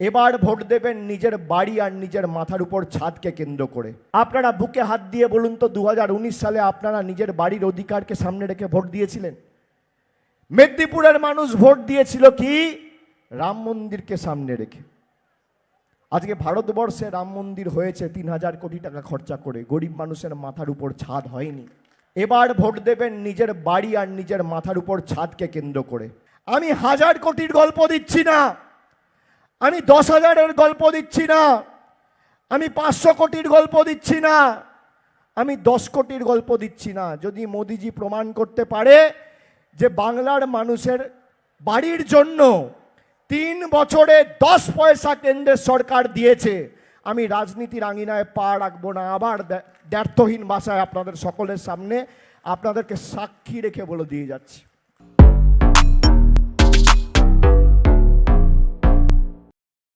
এবার ভোট দেবেন নিজের বাড়ি আর নিজের মাথার উপর ছাদকে কেন্দ্র করে। আপনারা বুকে হাত দিয়ে বলুন তো দু হাজার উনিশ সালে আপনারা নিজের বাড়ির অধিকারকে সামনে রেখে ভোট দিয়েছিলেন? মেদিনীপুরের মানুষ ভোট দিয়েছিল কি? রাম মন্দিরকে সামনে রেখে। আজকে ভারতবর্ষে রাম মন্দির হয়েছে তিন হাজার কোটি টাকা খরচা করে, গরিব মানুষের মাথার উপর ছাদ হয়নি। এবার ভোট দেবেন নিজের বাড়ি আর নিজের মাথার উপর ছাদকে কেন্দ্র করে। আমি হাজার কোটির গল্প দিচ্ছি না। আমি দশ হাজারের গল্প দিচ্ছি না। আমি পাঁচশো কোটির গল্প দিচ্ছি না। আমি দশ কোটির গল্প দিচ্ছি না। যদি মোদিজি প্রমাণ করতে পারে যে বাংলার মানুষের বাড়ির জন্য তিন বছরে দশ পয়সা কেন্দ্রের সরকার দিয়েছে, আমি রাজনীতির আঙিনায় পা রাখব না। আবার দ্ব্যর্থহীন ভাষায় আপনাদের সকলের সামনে আপনাদেরকে সাক্ষী রেখে বলে দিয়ে যাচ্ছি।